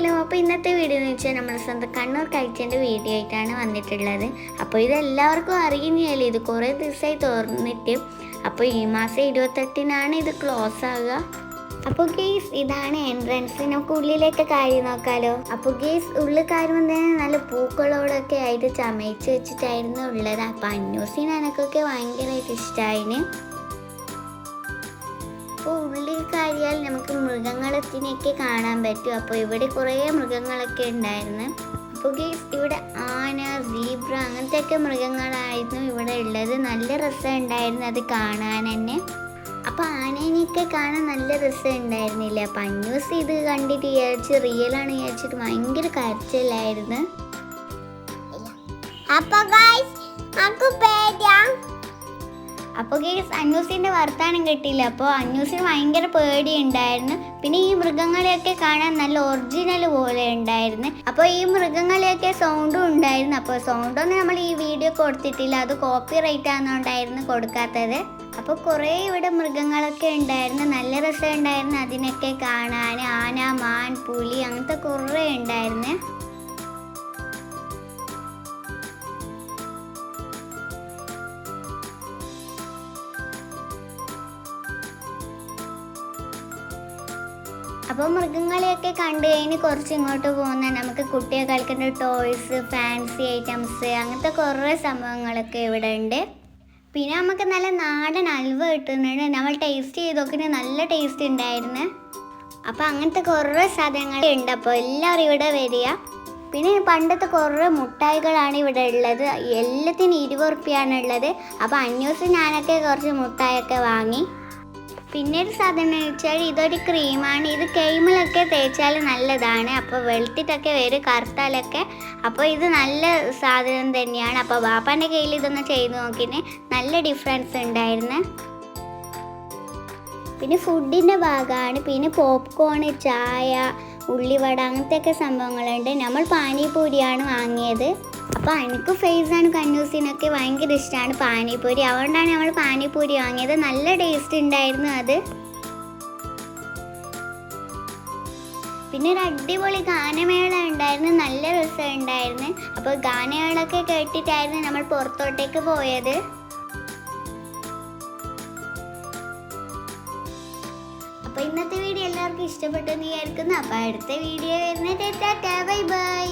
Hello അപ്പോൾ ഇന്നത്തെ video എന്ന് വെച്ചാൽ നമ്മൾ സ്വന്തം കണ്ണൂർ കഴിച്ചതിന്റെ വീഡിയോ ആയിട്ടാണ് വന്നിട്ടുള്ളത്. അപ്പോൾ ഇത് എല്ലാവർക്കും അറിയുന്നതല്ലേ ഇത് കുറേ ദിവസമായി തുറന്നിട്ട്. അപ്പോൾ ഈ മാസം ഇരുപത്തെട്ടിനാണ് ഇത് ക്ലോസ് ആവുക. അപ്പോൾ ഗേസ് ഇതാണ് എൻട്രൻസ് നമുക്ക് ഉള്ളിലേക്ക് കാര്യം നോക്കാലോ. അപ്പോൾ ഗേസ് ഉള്ളിൽ കാര്യം തന്നെ നല്ല പൂക്കളോടൊക്കെ ആയിട്ട് ചമയിച്ച് വെച്ചിട്ടായിരുന്നു ഉള്ളത്. അപ്പോൾ അന്നൂസിന് എനക്കൊക്കെ ഭയങ്കരമായിട്ട് ഇഷ്ടമായിന് അപ്പോൾ ഉള്ളിൽ കയറിയാൽ നമുക്ക് മൃഗങ്ങളത്തിനെയൊക്കെ കാണാൻ പറ്റും. അപ്പോൾ ഇവിടെ കുറേ മൃഗങ്ങളൊക്കെ ഉണ്ടായിരുന്നു. അപ്പോൾ ഗേസ് ഇവിടെ ആന സീബ്ര അങ്ങനത്തെയൊക്കെ മൃഗങ്ങളായിരുന്നു ഇവിടെ ഉള്ളത്. നല്ല രസം ഉണ്ടായിരുന്നു അത് കാണാൻ തന്നെ. അപ്പോൾ ആനേനെയൊക്കെ കാണാൻ നല്ല രസം ഉണ്ടായിരുന്നില്ല. അപ്പം അന്യൂസ് ഇത് കണ്ടിട്ട് വിചാരിച്ച് റിയലാണ് വിചാരിച്ചിട്ട് ഭയങ്കര കരച്ചിലായിരുന്നു. അപ്പോൾ ഗൈസ് നമുക്ക് പേടിയാ. അപ്പോൾ ഗേസ് അന്യൂസിന്റെ വർത്താനം കിട്ടിയില്ല അപ്പോൾ അന്യൂസിന് ഭയങ്കര പേടി ഉണ്ടായിരുന്നു പിന്നെ ഈ മൃഗങ്ങളെയൊക്കെ കാണാൻ നല്ല ഒറിജിനൽ പോലെ ഉണ്ടായിരുന്നു. അപ്പോൾ ഈ മൃഗങ്ങളെയൊക്കെ സൗണ്ടും ഉണ്ടായിരുന്നു. അപ്പോൾ സൗണ്ടൊന്നും നമ്മൾ ഈ വീഡിയോ കൊടുത്തിട്ടില്ല. അത് കോപ്പി റൈറ്റ് ആണെന്നുണ്ടായിരുന്നു കൊടുക്കാത്തത്. അപ്പോൾ കുറേ ഇവിടെ മൃഗങ്ങളൊക്കെ ഉണ്ടായിരുന്നു. നല്ല രസമുണ്ടായിരുന്നു അതിനൊക്കെ കാണാൻ. ആന മാൻ പുലി അങ്ങനത്തെ കുറേ ഉണ്ടായിരുന്നു. അപ്പോൾ മൃഗങ്ങളെയൊക്കെ കണ്ടു കഴിഞ്ഞ് കുറച്ച് ഇങ്ങോട്ട് പോകുന്ന നമുക്ക് കുട്ടികൾ കളിക്കേണ്ട ടോയ്സ് ഫാൻസി ഐറ്റംസ് അങ്ങനത്തെ കുറേ സംഭവങ്ങളൊക്കെ ഇവിടെ ഉണ്ട്. പിന്നെ നമുക്ക് നല്ല നാടൻ അൽവ കിട്ടുന്നുണ്ട്. നമ്മൾ ടേസ്റ്റ് ചെയ്ത് നോക്കിയിട്ട് നല്ല ടേസ്റ്റ് ഉണ്ടായിരുന്നു. അപ്പോൾ അങ്ങനത്തെ കുറേ സാധനങ്ങൾ ഉണ്ട്. അപ്പോൾ എല്ലാവരും ഇവിടെ വരിക. പിന്നെ പണ്ടത്തെ കുറേ മുട്ടായികളാണ് ഇവിടെ ഉള്ളത്. എല്ലാത്തിനും ഇരുപത് റുപ്യാണ് ഉള്ളത്. അപ്പോൾ അന്വേഷിച്ച് ഞാനൊക്കെ കുറച്ച് മുട്ടായൊക്കെ വാങ്ങി. പിന്നെ ഒരു സാധനം വെച്ചാൽ ഇതൊരു ക്രീമാണ് ഇത് കെയിമിലൊക്കെ തേച്ചാൽ നല്ലതാണ്. അപ്പോൾ വെളുത്തിട്ടൊക്കെ വരും കറുത്താലൊക്കെ. അപ്പോൾ ഇത് നല്ല സാധനം തന്നെയാണ്. അപ്പോൾ ബാപ്പാന്റെ കയ്യിൽ ഇതൊന്ന് ചെയ്ത് നോക്കിന്. നല്ല ഡിഫറൻസ് ഉണ്ടായിരുന്നു. പിന്നെ ഫുഡിന്റെ ഭാഗമാണ്. പിന്നെ പോപ്കോൺ ചായ ഉള്ളിവട അങ്ങനത്തെയൊക്കെ സംഭവങ്ങളുണ്ട്. നമ്മൾ പാനിപൂരിയാണ് വാങ്ങിയത്. അപ്പോൾ എനിക്ക് ഫേസാണ് കണ്ണൂസിനൊക്കെ ഭയങ്കര ഇഷ്ടമാണ് പാനിപൂരി അതുകൊണ്ടാണ് നമ്മൾ പാനിപൂരി വാങ്ങിയത്. നല്ല ടേസ്റ്റ് ഉണ്ടായിരുന്നു അത്. പിന്നെ ഒരു അടിപൊളി ഗാനമേള ഉണ്ടായിരുന്നു. നല്ല രസം ഉണ്ടായിരുന്നു. അപ്പോൾ ഗാനമേളൊക്കെ കേട്ടിട്ടായിരുന്നു നമ്മൾ പുറത്തോട്ടേക്ക് പോയത്. അപ്പോൾ ഇന്നത്തെ വീഡിയോ എല്ലാവർക്കും ഇഷ്ടപ്പെട്ടെന്ന് വിചാരിക്കുന്നു. അപ്പോൾ അടുത്ത വീഡിയോ വരുന്നത്. Bye bye.